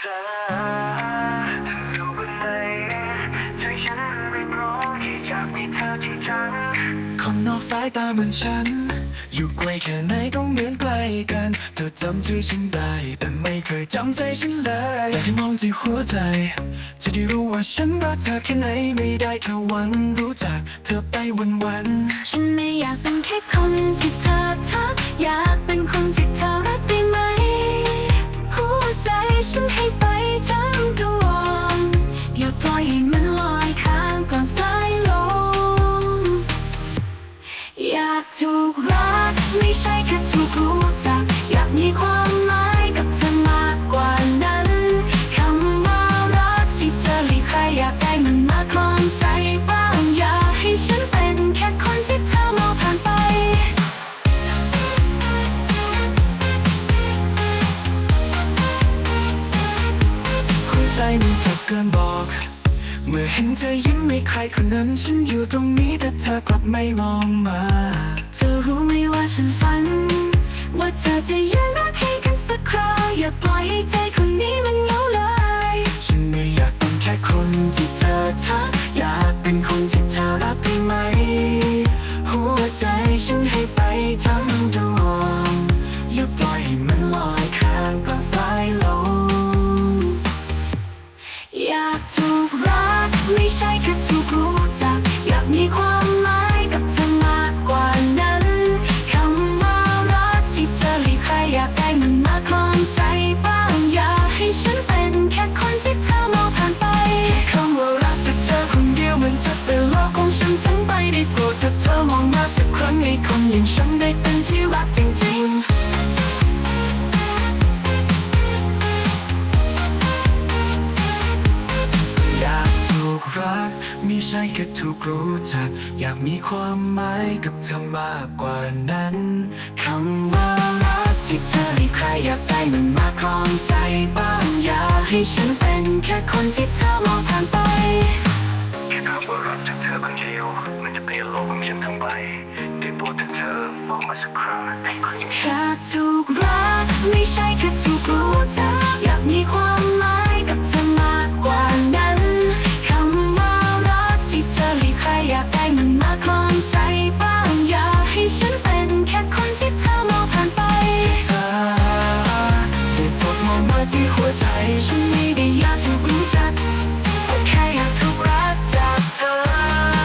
ค่อยากมีเธอจริงจังคนนอกสายตาเหมือนฉัน อยู่ไกลแค่ไหนก็เหมือนใกล้กัน เธอจำชื่อฉันได้ แต่ไม่เคยจำใจฉันเลยอยากให้มองที่หัวใจ จะได้รู้ว่าฉันรักเธอแค่ไหนไม่ได้แค่หวันรู้จัก เธอไปวันวันๆฉันไม่อยากเป็นแค่คน ถูกรู้จักอยากมีความหมายกับเธอมากกว่านั้นคำว่ารักที่เธอหลีกใครอยากได้มันมาครองใจบ้างอยากให้ฉันเป็นแค่คนที่เธอมองผ่านไปหัวใจมันจะเกินบอก เมื่อเห็นเธอยิ้มให้ใครคนนั้น ฉันอยู่ตรงนี้แต่เธอกลับไม่มองมา เธอรู้ไหมว่าฉันฝัน ว่าเให้คนอย่างฉันได้เป็นที่รักจริงๆอยากถูกรักไม่ใช่แค่ถูกรู้จัก อยากมีความหมายกับเธอมากกว่านั้นคำว่ารักที่เธอให้ใครอยากได้มันมาครองใจบ้างอย่าให้ฉันเป็นแค่คนที่เธอมองผ่านไป ว่ารักจากเธอคนเดียวมันจะเปลี่ยนโลกของฉันทั้งใบได้โปรดเถอะเธอมองมาสักครั้งให้คนอย่างฉันอยากถูกรักไม่ใช่แค่ถูกรู้จักอยากมีความหมายกับเธอมากกว่านั้นคำว่ารักที่เธอหลีกใครอยากได้มันมาครองใจบ้างอย่าให้ฉันเป็นแค่คนที่เธอมองผ่านไปเธอได้โปรดมองมาที่หัวใจฉันไม่ได้อยากถูกรู้จักแค่อยากถูก alive.